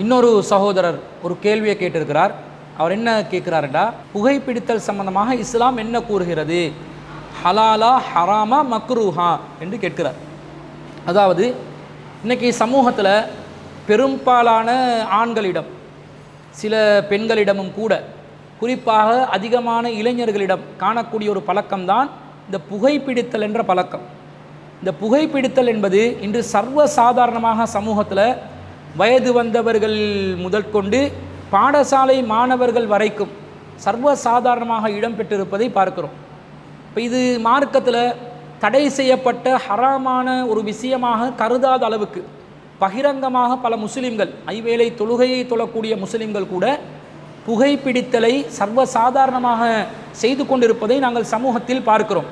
இன்னொரு சகோதரர் ஒரு கேள்வியை கேட்டிருக்கிறார். அவர் என்ன கேட்குறாருடா? புகைப்பிடித்தல் சம்பந்தமாக இஸ்லாம் என்ன கூறுகிறது? ஹலாலா ஹராமா மக்ரூஹா என்று கேட்கிறார். அதாவது இன்றைக்கி சமூகத்தில் பெரும்பாலான ஆண்களிடம் சில பெண்களிடமும் கூட குறிப்பாக அதிகமான இளைஞர்களிடம் காணக்கூடிய ஒரு பழக்கம்தான் இந்த புகைப்பிடித்தல் என்ற பழக்கம். இந்த புகைப்பிடித்தல் என்பது இன்று சர்வ சாதாரணமாக சமூகத்தில் வயது வந்தவர்கள் முதற்கொண்டு பாடசாலை மாணவர்கள் வரைக்கும் சர்வ சாதாரணமாக இடம்பெற்றிருப்பதை பார்க்கிறோம். இப்போ இது மார்க்கத்தில் தடை செய்யப்பட்ட ஹராமான ஒரு விஷயமாக கருதாத அளவுக்கு பகிரங்கமாக பல முஸ்லிம்கள் ஐவேளை தொழுகையை தொழக்கூடிய முஸ்லிம்கள் கூட புகைப்பிடித்தலை சர்வ சாதாரணமாக செய்து கொண்டிருப்பதை நாங்கள் சமூகத்தில் பார்க்கிறோம்.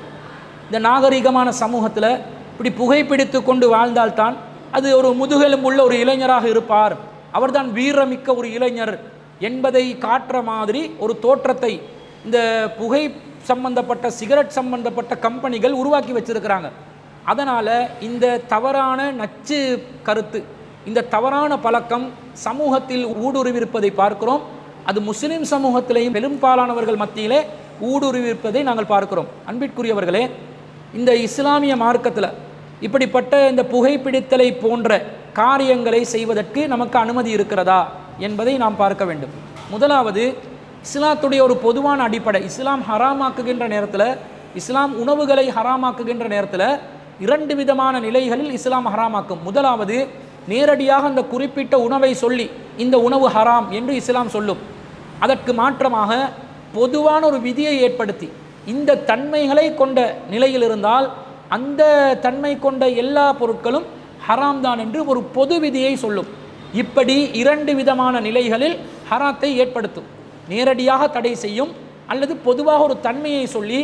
இந்த நாகரிகமான சமூகத்தில் இப்படி புகைப்பிடித்து கொண்டு வாழ்ந்தால்தான் அது ஒரு முதுகெலும்புள்ள ஒரு இளைஞராக இருப்பார். அவர்தான் வீரமிக்க ஒரு இளைஞர் என்பதை காட்டுற மாதிரி ஒரு தோற்றத்தை இந்த புகை சம்பந்தப்பட்ட சிகரெட் சம்பந்தப்பட்ட கம்பெனிகள் உருவாக்கி வச்சிருக்கிறாங்க. அதனால் இந்த தவறான நச்சு கருத்து இந்த தவறான பழக்கம் சமூகத்தில் ஊடுருவிருப்பதை பார்க்கிறோம். அது முஸ்லிம் சமூகத்திலேயும் பெரும்பாலானவர்கள் மத்தியிலே ஊடுருவிருப்பதை நாங்கள் பார்க்கிறோம். அன்பிற்குரியவர்களே இந்த இஸ்லாமிய மார்க்கத்தில் இப்படிப்பட்ட இந்த புகைப்பிடித்தலை போன்ற காரியங்களை செய்வதற்கு நமக்கு அனுமதி இருக்கிறதா என்பதை நாம் பார்க்க வேண்டும். முதலாவது இஸ்லாத்துடைய ஒரு பொதுவான அடிப்படை இஸ்லாம் ஹராமாக்குகின்ற நேரத்தில் இஸ்லாம் உணவுகளை ஹராமாக்குகின்ற நேரத்தில் இரண்டு விதமான நிலைகளில் இஸ்லாம் ஹராமாக்கும். முதலாவது நேரடியாக அந்த குறிப்பிட்ட உணவை சொல்லி இந்த உணவு ஹராம் என்று இஸ்லாம் சொல்லும். அதற்கு மாற்றமாக பொதுவான ஒரு விதியை ஏற்படுத்தி இந்த தன்மைகளை கொண்ட நிலையில் இருந்தால் அந்த தன்மை கொண்ட எல்லா பொருட்களும் ஹராம் தான் என்று ஒரு பொது விதியை சொல்லும். இப்படி இரண்டு விதமான நிலைகளில் ஹராத்தை ஏற்படுத்தும். நேரடியாக தடை செய்யும் அல்லது பொதுவாக ஒரு தன்மையை சொல்லி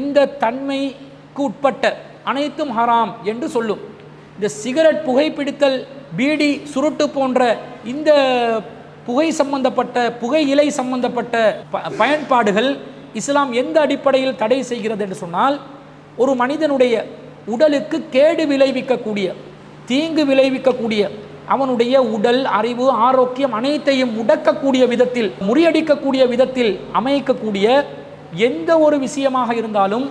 இந்த தன்மைக்கு உட்பட்ட அனைத்தும் ஹராம் என்று சொல்லும். இந்த சிகரெட் புகைப்பிடித்தல் பீடி சுருட்டு போன்ற இந்த புகை சம்பந்தப்பட்ட புகை இலை சம்பந்தப்பட்ட ப பயன்பாடுகள் இஸ்லாம் எந்த அடிப்படையில் தடை செய்கிறது என்று சொன்னால் ஒரு மனிதனுடைய உடலுக்கு கேடு விளைவிக்கக்கூடிய தீங்கு விளைவிக்கக்கூடிய அவனுடைய உடல் அறிவு ஆரோக்கியம் அனைத்தையும் முடக்கக்கூடிய விதத்தில் முறியடிக்கக்கூடிய விதத்தில் அமைக்கக்கூடிய எந்த ஒரு விஷயமாக இருந்தாலும்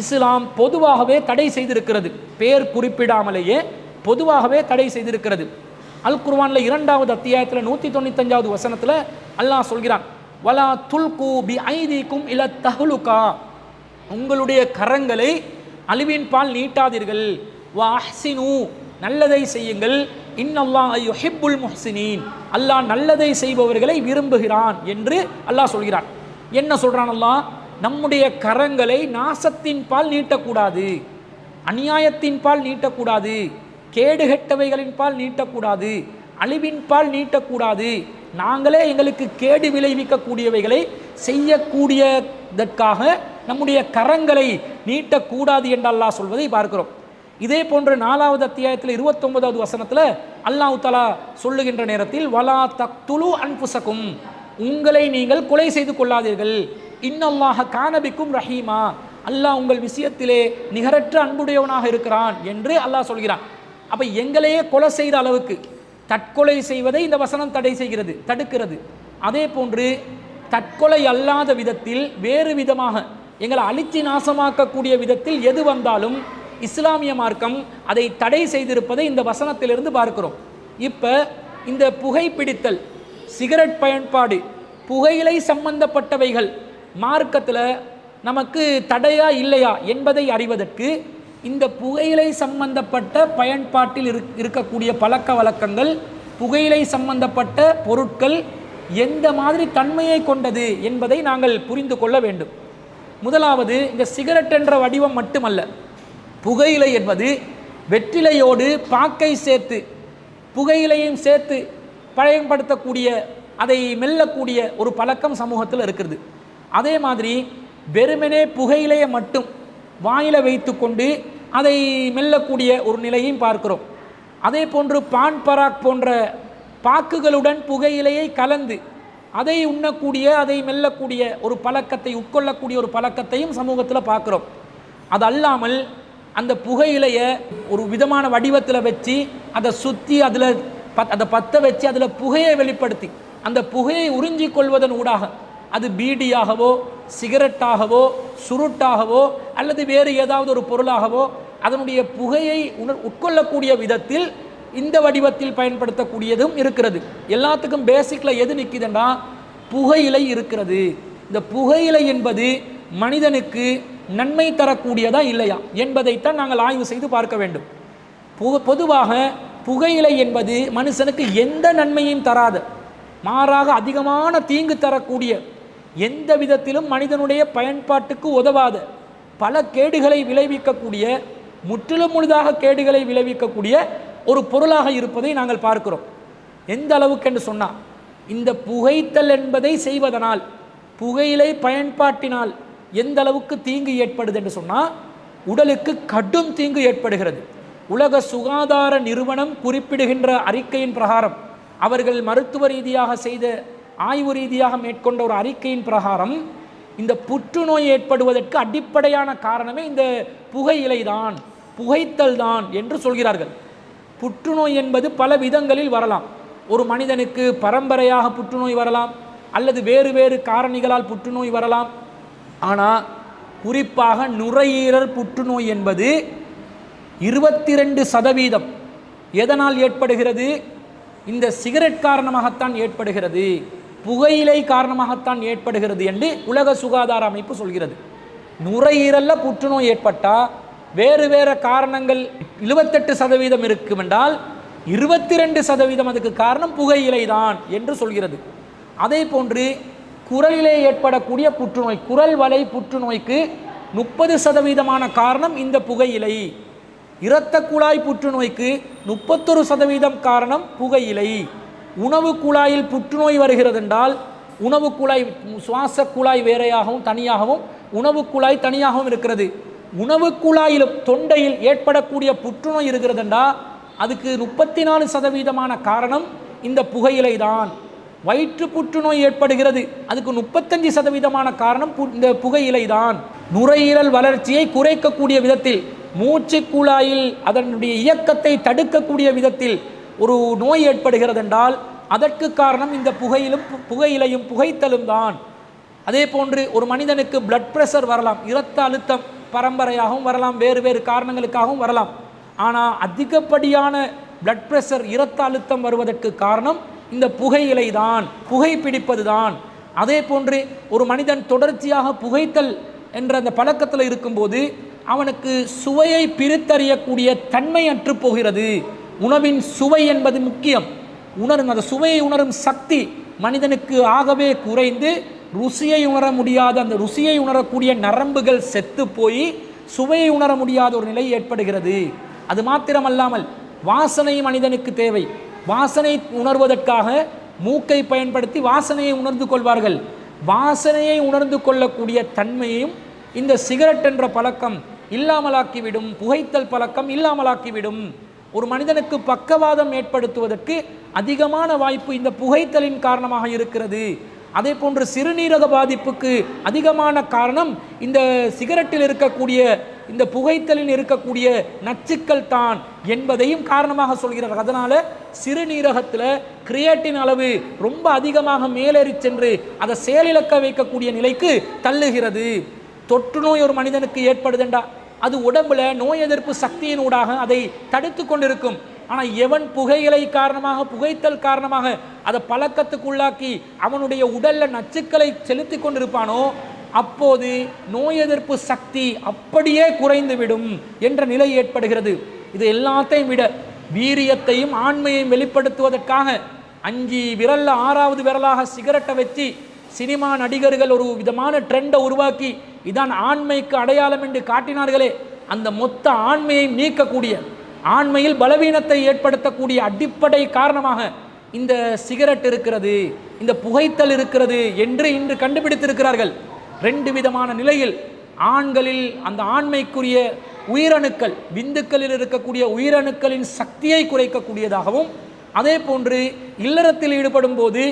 இஸ்லாம் பொதுவாகவே தடை செய்திருக்கிறது. பேர் குறிப்பிடாமலேயே பொதுவாகவே தடை செய்திருக்கிறது. அல் குர்வானில் இரண்டாவது அத்தியாயத்தில் நூற்றி தொண்ணூத்தஞ்சாவது வசனத்தில் அல்லாஹ் சொல்கிறான் வலா துல்கு பி ஐதீக்கும் இல தஹ்லுகா. உங்களுடைய கரங்களை அழிவின் பால் நீட்டாதீர்கள். வா அஹ்சினு நல்லதை செய்யுங்கள். இன்னல்லாஹ ஐயோ ஹிப்புல் முஹ்சினீன். அல்லாஹ் நல்லதை செய்பவர்களை விரும்புகிறான் என்று அல்லாஹ் சொல்கிறான். என்ன சொல்கிறான் அல்லாஹ்? நம்முடைய கரங்களை நாசத்தின் பால் நீட்டக்கூடாது. அநியாயத்தின் பால் நீட்டக்கூடாது. கேடுகெட்டவைகளின் பால் நீட்டக்கூடாது. அழிவின் பால் நீட்டக்கூடாது. நாங்களே எங்களுக்கு கேடு விளைவிக்கக்கூடியவைகளை செய்யக்கூடியதற்காக நம்முடைய கரங்களை நீட்டக்கூடாது என்று அல்லாஹ் சொல்வதை பார்க்கிறோம். இதே போன்று நாலாவது அத்தியாயத்தில் இருபத்தொன்பதாவது வசனத்தில் அல்லாஹ் தலா சொல்லுகின்ற நேரத்தில் வலா தக்துலு அன்புசக்கும் உங்களை நீங்கள் கொலை செய்து கொள்ளாதீர்கள். இன்னல்லாக காணபிக்கும் ரஹீமா. அல்லாஹ் உங்கள் விஷயத்திலே நிகரற்ற அன்புடையவனாக இருக்கிறான் என்று அல்லாஹ் சொல்கிறான். அப்போ எங்களையே கொலை செய்த அளவுக்கு தற்கொலை செய்வதை இந்த வசனம் தடை செய்கிறது தடுக்கிறது. அதே போன்று தற்கொலை அல்லாத விதத்தில் வேறு விதமாக எங்களை அழிச்சி நாசமாக்கக்கூடிய விதத்தில் எது வந்தாலும் இஸ்லாமிய மார்க்கம் அதை தடை செய்திருப்பதை இந்த வசனத்திலிருந்து பார்க்கிறோம். இப்போ இந்த புகைப்பிடித்தல் சிகரெட் பயன்பாடு புகையிலை சம்பந்தப்பட்டவைகள் மார்க்கத்தில் நமக்கு தடையா இல்லையா என்பதை அறிவதற்கு இந்த புகையிலை சம்பந்தப்பட்ட பயன்பாட்டில் இருக் இருக்கக்கூடிய பழக்க வழக்கங்கள் புகையிலை சம்பந்தப்பட்ட பொருட்கள் எந்த மாதிரி தன்மையை கொண்டது என்பதை நாங்கள் புரிந்து கொள்ள வேண்டும். முதலாவது இந்த சிகரெட் என்ற வடிவம் மட்டுமல்ல புகையிலை என்பது வெற்றிலையோடு பாக்கை சேர்த்து புகையிலையும் சேர்த்து பயன்படுத்தக்கூடிய அதை மெல்லக்கூடிய ஒரு பழக்கம் சமூகத்தில் இருக்கிறது. அதே மாதிரி வெறுமனே புகையிலையை மட்டும் வாயில வைத்துக்கொண்டு அதை மெல்லக்கூடிய ஒரு நிலையும் பார்க்கிறோம். அதே போன்று பான் பராக் போன்ற பாக்குகளுடன் புகையிலையை கலந்து அதை உண்ணக்கூடிய அதை மெல்லக்கூடிய ஒரு பழக்கத்தை உட்கொள்ளக்கூடிய ஒரு பழக்கத்தையும் சமூகத்தில் பார்க்குறோம். அது அல்லாமல் அந்த புகையிலையை ஒரு விதமான வடிவத்தில் வச்சு அதை சுற்றி அதில் பத் அதை பற்ற வச்சு அதில் புகையை வெளிப்படுத்தி அந்த புகையை உறிஞ்சிக் கொள்வதன் ஊடாக அது பீடியாகவோ சிகரெட்டாகவோ சுருட்டாகவோ அல்லது வேறு ஏதாவது ஒரு பொருளாகவோ அதனுடைய புகையை உணர் உட்கொள்ளக்கூடிய விதத்தில் இந்த வடிவத்தில் பயன்படுத்தக்கூடியதும் இருக்கிறது. எல்லாத்துக்கும் பேசிக்கில் எது நிற்கிதுன்னா புகையிலை இருக்கிறது. இந்த புகையிலை என்பது மனிதனுக்கு நன்மை தரக்கூடியதா இல்லையா என்பதைத்தான் நாங்கள் ஆய்வு செய்து பார்க்க வேண்டும். புக பொதுவாக புகையிலை என்பது மனுஷனுக்கு எந்த நன்மையும் தராது. மாறாக அதிகமான தீங்கு தரக்கூடிய எந்த விதத்திலும் மனிதனுடைய பயன்பாட்டுக்கு உதவாத. பல கேடுகளை விளைவிக்கக்கூடிய முற்றிலும் முழுதாக கேடுகளை விளைவிக்கக்கூடிய ஒரு பொருளாக இருப்பதை நாங்கள் பார்க்கிறோம். எந்த அளவுக்கு என்று சொன்னால் இந்த புகைத்தல் என்பதை செய்வதனால் புகையிலை பயன்பாட்டினால் எந்த அளவுக்கு தீங்கு ஏற்படுது என்று சொன்னால் உடலுக்கு கடும் தீங்கு ஏற்படுகிறது. உலக சுகாதார நிறுவனம் குறிப்பிடுகின்ற அறிக்கையின் பிரகாரம் அவர்கள் மருத்துவ ரீதியாக செய்த ஆய்வு ரீதியாக மேற்கொண்ட ஒரு அறிக்கையின் பிரகாரம் இந்த புற்றுநோய் ஏற்படுவதற்கு அடிப்படையான காரணமே இந்த புகையிலை தான் புகைத்தல் தான் என்று சொல்கிறார்கள். புற்றுநோய் என்பது பல விதங்களில் வரலாம். ஒரு மனிதனுக்கு பரம்பரையாக புற்றுநோய் வரலாம் அல்லது வேறு வேறு காரணிகளால் புற்றுநோய் வரலாம். ஆனால் குறிப்பாக நுரையீரல் புற்றுநோய் என்பது இருபத்தி ரெண்டு சதவீதம். எதனால் ஏற்படுகிறது? இந்த சிகரெட் காரணமாகத்தான் ஏற்படுகிறது. புகையிலை காரணமாகத்தான் ஏற்படுகிறது என்று உலக சுகாதார அமைப்பு சொல்கிறது. நுரையீரலில் புற்றுநோய் ஏற்பட்டால் வேறு வேறு காரணங்கள் இருபத்தெட்டு சதவீதம் இருக்கும் என்றால் இருபத்தி ரெண்டு சதவீதம் அதுக்கு காரணம் புகையிலை தான் என்று சொல்கிறது. அதே போன்று குரலிலே ஏற்படக்கூடிய புற்றுநோய் குரல் வலை புற்றுநோய்க்கு முப்பது சதவீதமான காரணம் இந்த புகையிலை இரத்த குழாய் புற்றுநோய்க்கு முப்பத்தொரு சதவீதம் காரணம் புகையிலை உணவு குழாயில் புற்றுநோய் வருகிறது என்றால் உணவு குழாய் சுவாச குழாய் வேறையாகவும் தனியாகவும் உணவு குழாய் தனியாகவும் இருக்கிறது. உணவு குழாயிலும் தொண்டையில் ஏற்படக்கூடிய புற்றுநோய் இருக்கிறதுண்டா? அதுக்கு முப்பத்தி நாலு சதவீதமான காரணம் இந்த புகையிலை தான் வயிற்று புற்றுநோய் ஏற்படுகிறது. அதுக்கு முப்பத்தஞ்சு சதவீதமான காரணம் பு- இந்த புகையிலை தான் நுரையீரல் வளர்ச்சியை குறைக்கக்கூடிய விதத்தில் மூச்சு குழாயில் அதனுடைய இயக்கத்தை தடுக்கக்கூடிய விதத்தில் ஒரு நோய் ஏற்படுகிறது என்றால் அதற்கு காரணம் இந்த புகையிலும் பு- புகையிலையும் புகைத்தலும் தான். அதே போன்று ஒரு மனிதனுக்கு பிளட் ப்ரெஷர் வரலாம். இரத்த அழுத்தம் பரம்பரையாகவும் வரலாம் வேறு வேறு காரணங்களுக்காகவும் வரலாம். ஆனால் அதிகப்படியான பிளட் ப்ரெஷர் இரத்த அழுத்தம் வருவதற்கு காரணம் இந்த புகையிலை தான் புகைப்பிடிப்பது தான் அதே போன்று ஒரு மனிதன் தொடர்ச்சியாக புகைத்தல் என்ற அந்த பழக்கத்தில் இருக்கும்போது அவனுக்கு சுவையை பிரித்தறியக்கூடிய தன்மை அற்று போகிறது. உணவின் சுவை என்பது முக்கியம். உணரும் அந்த சுவையை உணரும் சக்தி மனிதனுக்கு ஆகவே குறைந்து ருசியை உணர முடியாத அந்த ருசியை உணரக்கூடிய நரம்புகள் செத்து போய் சுவையை உணர முடியாத ஒரு நிலை ஏற்படுகிறது. அது மாத்திரமல்லாமல் வாசனை மனிதனுக்கு தேவை. வாசனை உணர்வதற்காக மூக்கை பயன்படுத்தி வாசனையை உணர்ந்து கொள்வார்கள். வாசனையை உணர்ந்து கொள்ளக்கூடிய தன்மையையும் இந்த சிகரெட் என்ற பழக்கம் இல்லாமலாக்கிவிடும் புகைத்தல் பழக்கம் இல்லாமலாக்கிவிடும். ஒரு மனிதனுக்கு பக்கவாதம் ஏற்படுத்துவதற்கு அதிகமான வாய்ப்பு இந்த புகைத்தலின் காரணமாக இருக்கிறது. அதே போன்று சிறுநீரக பாதிப்புக்கு அதிகமான காரணம் இந்த சிகரெட்டில் இருக்கக்கூடிய இந்த புகைத்தலில் இருக்கக்கூடிய நச்சுக்கள் தான் என்பதையும் காரணமாக சொல்கிறார். அதனால் சிறுநீரகத்தில் கிரியேட்டின் அளவு ரொம்ப அதிகமாக மேலேறி சென்று அதை செயலிழக்க வைக்கக்கூடிய நிலைக்கு தள்ளுகிறது. தொற்று நோய் ஒரு மனிதனுக்கு ஏற்படுதுண்டா? அது உடம்புல நோய் எதிர்ப்பு சக்தியின் ஊடாக அதை தடுத்து கொண்டிருக்கும். ஆனால் எவன் புகையிலை காரணமாக புகைத்தல் காரணமாக அதை பழக்கத்துக்குள்ளாக்கி அவனுடைய உடல்ல நச்சுக்களை செலுத்தி கொண்டிருப்பானோ அப்போது நோய் எதிர்ப்பு சக்தி அப்படியே குறைந்துவிடும் என்ற நிலை ஏற்படுகிறது. இது எல்லாத்தையும் விட வீரியத்தையும் ஆண்மையையும் வெளிப்படுத்துவதற்காக அஞ்சு விரல்ல ஆறாவது விரலாக சிகரெட்டை வச்சு சினிமா நடிகர்கள் ஒரு விதமான ட்ரெண்டை உருவாக்கி இதான் ஆண்மைக்கு அடையாளம் என்று காட்டினார்களே அந்த மொத்த ஆண்மையை நீக்கக்கூடிய ஆண்மையில் பலவீனத்தை ஏற்படுத்தக்கூடிய அடிப்படை காரணமாக இந்த சிகரெட் இருக்கிறது இந்த புகைத்தல் இருக்கிறது என்று இன்று கண்டுபிடித்திருக்கிறார்கள். ரெண்டு விதமான நிலையில் ஆண்களில் அந்த ஆண்மைக்குரிய உயிரணுக்கள் விந்துக்களில் இருக்கக்கூடிய உயிரணுக்களின் சக்தியை குறைக்கக்கூடியதாகவும் அதே போன்று இல்லறத்தில் ஈடுபடும் போது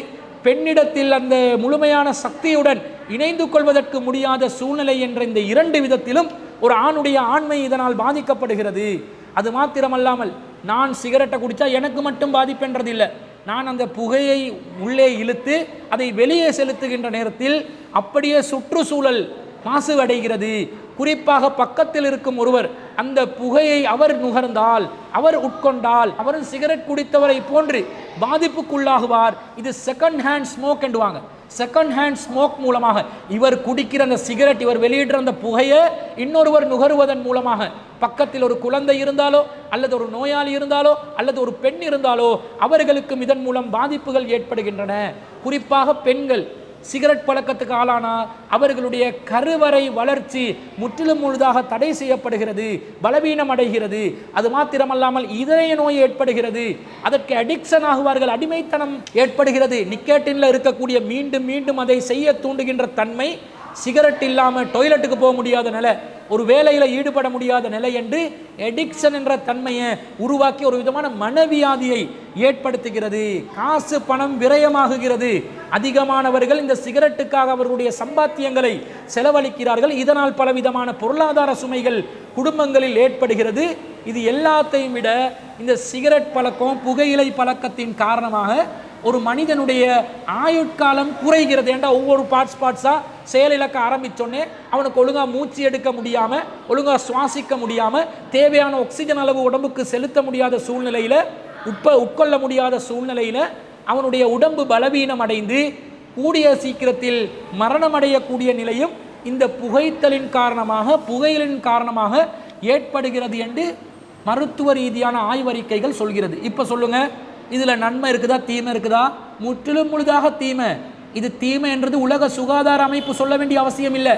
பெண்ணிடத்தில் அந்த முழுமையான சக்தியுடன் இணைந்து கொள்வதற்கு முடியாத சூழ்நிலை என்ற இந்த இரண்டு விதத்திலும் ஒரு ஆணுடைய ஆண்மை இதனால் பாதிக்கப்படுகிறது. அது மாத்திரமல்லாமல் நான் சிகரெட்டை குடித்தா எனக்கு மட்டும் பாதிப்புன்றது இல்லை நான் அந்த புகையை உள்ளே இழுத்து அதை வெளியே செலுத்துகின்ற நேரத்தில் அப்படியே சுற்றுச்சூழல் மாசுவடைகிறது. குறிப்பாக பக்கத்தில் இருக்கும் ஒருவர் அந்த புகையை அவர் நுகர்ந்தால் அவர் உட்கொண்டால் அவரும் சிகரெட் குடித்தவரை போன்று பாதிப்புக்குள்ளாகுவார். இது செகண்ட் ஹேண்ட் ஸ்மோக் என்றுவாங்க. செகண்ட் ஹேண்ட் ஸ்மோக் மூலமாக. இவர் குடிக்கிற அந்த சிகரெட் இவர் வெளியிடுற அந்த புகையை இன்னொருவர் நுகருவதன் மூலமாக. பக்கத்தில் ஒரு குழந்தை இருந்தாலோ அல்லது ஒரு நோயாளி இருந்தாலோ அல்லது ஒரு பெண் இருந்தாலோ அவர்களுக்கும் இதன் மூலம் பாதிப்புகள் ஏற்படுகின்றன. குறிப்பாக பெண்கள். சிகரெட் பழக்கத்துக்கு ஆளானா அவர்களுடைய கருவறை வளர்ச்சி முற்றிலும் முழுதாக தடை செய்யப்படுகிறது பலவீனம் அடைகிறது. அது மாத்திரமல்லாமல் இதய நோய் ஏற்படுகிறது. அதற்கு அடிக்ஷன் ஆகுவார்கள் அடிமைத்தனம் ஏற்படுகிறது. நிக்கேட்டின்ல இருக்கக்கூடிய மீண்டும் மீண்டும் அதை செய்ய தூண்டுகின்ற தன்மை சிகரெட் இல்லாமல் டொய்லெட்டுக்கு போக முடியாத நிலை. ஒரு வேலையில் ஈடுபட முடியாத நிலை என்று எடிக்ஷன் என்ற தன்மையை உருவாக்கி ஒரு விதமான மனவியாதியை ஏற்படுத்துகிறது. காசு பணம் விரயமாகுகிறது. அதிகமானவர்கள் இந்த சிகரெட்டுக்காக அவர்களுடைய சம்பாத்தியங்களை செலவழிக்கிறார்கள். இதனால் பலவிதமான பொருளாதார சுமைகள் குடும்பங்களில் ஏற்படுகிறது. இது எல்லாத்தையும் விட இந்த சிகரெட் பழக்கம் புகையிலை பழக்கத்தின் காரணமாக ஒரு மனிதனுடைய ஆயுட்காலம் குறைகிறது. ஏன்டா ஒவ்வொரு பார்ட்ஸ் பார்ட்ஸாக செயல் இழக்க ஆரம்பித்தோடனே அவனுக்கு ஒழுங்காக மூச்சு எடுக்க முடியாமல் ஒழுங்காக சுவாசிக்க முடியாமல் தேவையான ஆக்சிஜன் அளவு உடம்புக்கு செலுத்த முடியாத சூழ்நிலையில் உட்ப உட்கொள்ள முடியாத சூழ்நிலையில் அவனுடைய உடம்பு பலவீனம் அடைந்து கூடிய சீக்கிரத்தில் மரணமடையக்கூடிய நிலையும் இந்த புகைத்தலின் காரணமாக புகையிலின் காரணமாக ஏற்படுகிறது என்று மருத்துவ ரீதியான ஆய்வறிக்கைகள் சொல்கிறது. இப்போ சொல்லுங்கள் இதில் நன்மை இருக்குதா தீமை இருக்குதா? முற்றிலும் முழுதாக தீமை. இது தீமை என்றது உலக சுகாதார அமைப்பு சொல்ல வேண்டிய அவசியம் இல்லை.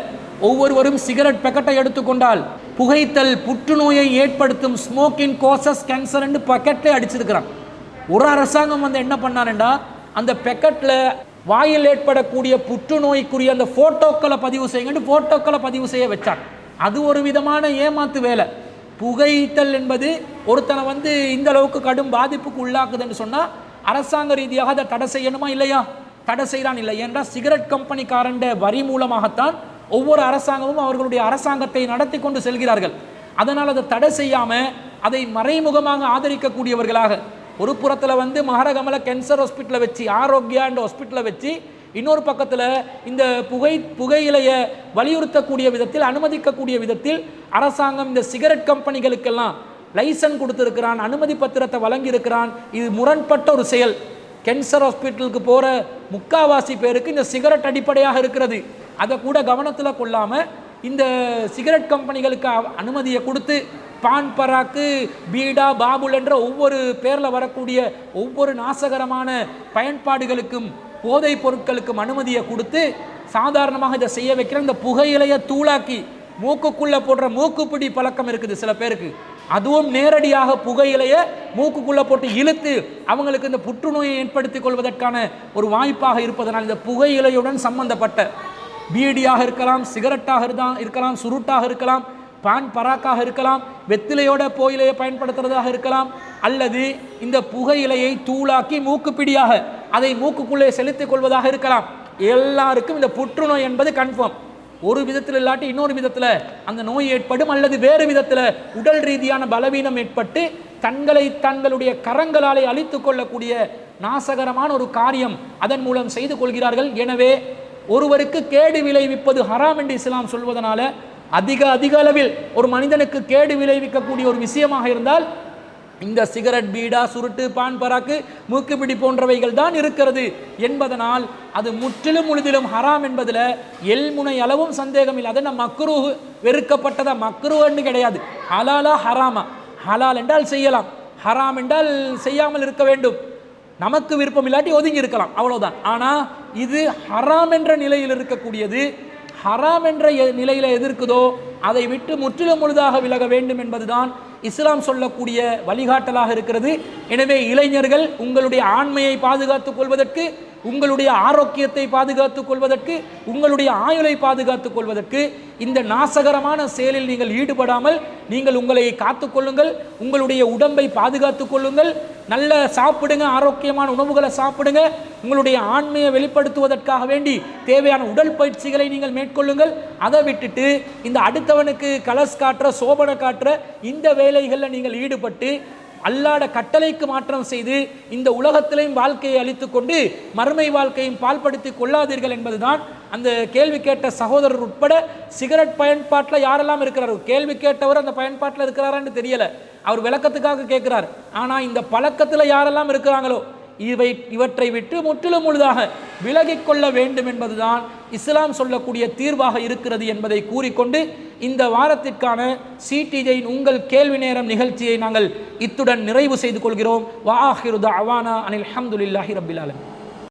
ஒவ்வொருவரும் சிகரெட் பெக்கெட்டை எடுத்துக்கொண்டால் புகைத்தல் புற்றுநோயை ஏற்படுத்தும் ஸ்மோக்கிங் கோசஸ் கேன்சர் என்று பக்கெட்டே அடிச்சிருக்கிறான். ஒரு அரசாங்கம் வந்து என்ன பண்ணாருண்டா? அந்த பெக்கெட்டில் வாயில் ஏற்படக்கூடிய புற்றுநோய்க்குரிய அந்த ஃபோட்டோக்களை பதிவு செய்யுங்கன்னு ஃபோட்டோக்களை பதிவு செய்ய வச்சான். அது ஒரு விதமான ஏமாத்து வேலை. புகைத்தல் என்பது ஒருத்தனை வந்து இந்த அளவுக்கு கடும் பாதிப்புக்கு உள்ளாக்குதுன்னு சொன்னால் அரசாங்க ரீதியாக அதை தடை செய்யணுமா இல்லையா? தடை செய்கிறான் இல்லை. என்றால் சிகரெட் கம்பெனிக்காரண்ட வரி மூலமாகத்தான் ஒவ்வொரு அரசாங்கமும் அவர்களுடைய அரசாங்கத்தை நடத்தி கொண்டு செல்கிறார்கள். அதனால் அதை தடை செய்யாமல் அதை மறைமுகமாக ஆதரிக்கக்கூடியவர்களாக ஒரு புறத்தில் வந்து மகரகமல கேன்சர் ஹாஸ்பிட்டலில் வச்சு ஆரோக்கியான்ற ஹாஸ்பிட்டலில் வச்சு இன்னொரு பக்கத்தில் இந்த புகை புகையிலையை வலியுறுத்தக்கூடிய விதத்தில் அனுமதிக்கக்கூடிய விதத்தில் அரசாங்கம் இந்த சிகரெட் கம்பெனிகளுக்கெல்லாம் லைசன் கொடுத்துருக்கிறான் அனுமதி பத்திரத்தை வழங்கியிருக்கிறான். இது முரண்பட்ட ஒரு செயல். கேன்சர் ஹாஸ்பிட்டலுக்கு போகிற முக்காவாசி பேருக்கு இந்த சிகரெட் அடிப்படையாக இருக்கிறது. அதை கூட கவனத்தில் கொள்ளாமல் இந்த சிகரெட் கம்பெனிகளுக்கு அனுமதியை கொடுத்து பான் பராக்கு பீடா பாபுல் என்ற ஒவ்வொரு பேரில் வரக்கூடிய ஒவ்வொரு நாசகரமான பயன்பாடுகளுக்கும் போதைப் பொருட்களுக்கும் அனுமதியை கொடுத்து சாதாரணமாக இதை செய்ய வைக்கிற இந்த புகையிலையை தூளாக்கி மூக்குக்குள்ளே போடுற மூக்குப்பிடி பழக்கம் இருக்குது சில பேருக்கு. அதுவும் நேரடியாக புகையிலையை மூக்குக்குள்ளே போட்டு இழுத்து அவங்களுக்கு இந்த புற்றுநோயை ஏற்படுத்திக் கொள்வதற்கான ஒரு வாய்ப்பாக இருப்பதனால் இந்த புகையிலையுடன் சம்பந்தப்பட்ட பீடியாக இருக்கலாம் சிகரெட்டாக இருந்தால் இருக்கலாம் சுருட்டாக இருக்கலாம் பான் பராக்காக இருக்கலாம் வெத்திலையோட புகையிலையை பயன்படுத்துறதாக இருக்கலாம் அல்லது இந்த புகையிலையை தூளாக்கி மூக்குப்பிடியாக அதை மூக்குக்குள்ளே செலுத்திக் கொள்வதாக இருக்கலாம். எல்லாருக்கும் இந்த புற்றுநோய் என்பது கன்ஃபார்ம் ஒரு விதத்தில் இல்லாட்டி இன்னொரு விதத்தில் அந்த நோய் ஏற்படும் அல்லது வேறு விதத்தில் உடல் ரீதியான பலவீனம் ஏற்பட்டு தங்களை தங்களுடைய கரங்களாலே அழித்து கொள்ளக்கூடிய நாசகரமான ஒரு காரியம் அதன் மூலம் செய்து கொள்கிறார்கள். எனவே ஒருவருக்கு கேடு விளைவிப்பது ஹராம் என்று இஸ்லாம் சொல்வதனால அதிக அதிக அளவில் ஒரு மனிதனுக்கு கேடு விளைவிக்கக்கூடிய ஒரு விஷயமாக இருந்தால் இந்த சிகரெட் பீடா சுருட்டு பான் பராக்கு மூக்குப்பிடி போன்றவைகள் தான் இருக்கிறது என்பதனால் அது முற்றிலும் முழுதிலும் ஹராம் என்பதில் எல்முனை அளவும் சந்தேகம் இல்லை. அது நம்ம மக்ரூ வெறுக்கப்பட்டதா? மக்ரூன்னு கிடையாது. ஹலாலா ஹராமா. ஹலால் என்றால் செய்யலாம். ஹராம் என்றால் செய்யாமல் இருக்க வேண்டும். நமக்கு விருப்பம் இல்லாட்டி ஒதுங்கி இருக்கலாம். அவ்வளோதான் ஆனால் இது ஹராம் என்ற நிலையில் இருக்கக்கூடியது ஹராம் என்ற எ- எதிர்க்குதோ அதை விட்டு முற்றிலும் முழுதாக விலக வேண்டும் என்பதுதான் இஸ்லாம் சொல்லக்கூடிய வழிகாட்டலாக இருக்கிறது. எனவே இளைஞர்கள் உங்களுடைய ஆண்மையை பாதுகாத்துக் கொள்வதற்கு உங்களுடைய ஆரோக்கியத்தை பாதுகாத்துக் கொள்வதற்கு உங்களுடைய ஆயுளை பாதுகாத்துக் கொள்வதற்கு இந்த நாசகரமான செயலில் நீங்கள் ஈடுபடாமல் நீங்கள் உங்களை காத்துக்கொள்ளுங்கள் உங்களுடைய உடம்பை பாதுகாத்துக் கொள்ளுங்கள் நல்ல சாப்பிடுங்க ஆரோக்கியமான உணவுகளை சாப்பிடுங்க உங்களுடைய ஆண்மையை வெளிப்படுத்துவதற்காக வேண்டி தேவையான உடல் பயிற்சிகளை நீங்கள் மேற்கொள்ளுங்கள். அதை விட்டுட்டு இந்த அடுத்தவனுக்கு கலஸ் காட்டுற சோபனை காட்டுற இந்த வேலைகளில் நீங்கள் ஈடுபட்டு அல்லாட கட்டளைக்கு மாற்றம் செய்து இந்த உலகத்திலையும் வாழ்க்கையை அழித்து கொண்டு மறுமை வாழ்க்கையும் பால்படுத்தி கொள்ளாதீர்கள் என்பதுதான் அந்த கேள்வி கேட்ட சகோதரர் உட்பட சிகரெட் பயன்பாட்டில் யாரெல்லாம் இருக்கிறார் கேள்வி கேட்டவர் அந்த பயன்பாட்டில் இருக்கிறாரான்னு தெரியல. அவர் விளக்கத்துக்காக கேட்குறார். ஆனால் இந்த பழக்கத்தில் யாரெல்லாம் இருக்கிறாங்களோ? இவை இவற்றை விட்டு முற்றிலும் முழுதாக விலகிக் கொள்ள வேண்டும் என்பதுதான் இஸ்லாம் சொல்லக்கூடிய தீர்வாக இருக்கிறது என்பதை கூறிக்கொண்டு இந்த வாரத்திற்கான சிடிஜையின் உங்கள் கேள்வி நேரம் நிகழ்ச்சியை நாங்கள் இத்துடன் நிறைவு செய்து கொள்கிறோம். வாஹிருதா அவானா அனில் அஹமதுல்லாஹி ரபிலாலன்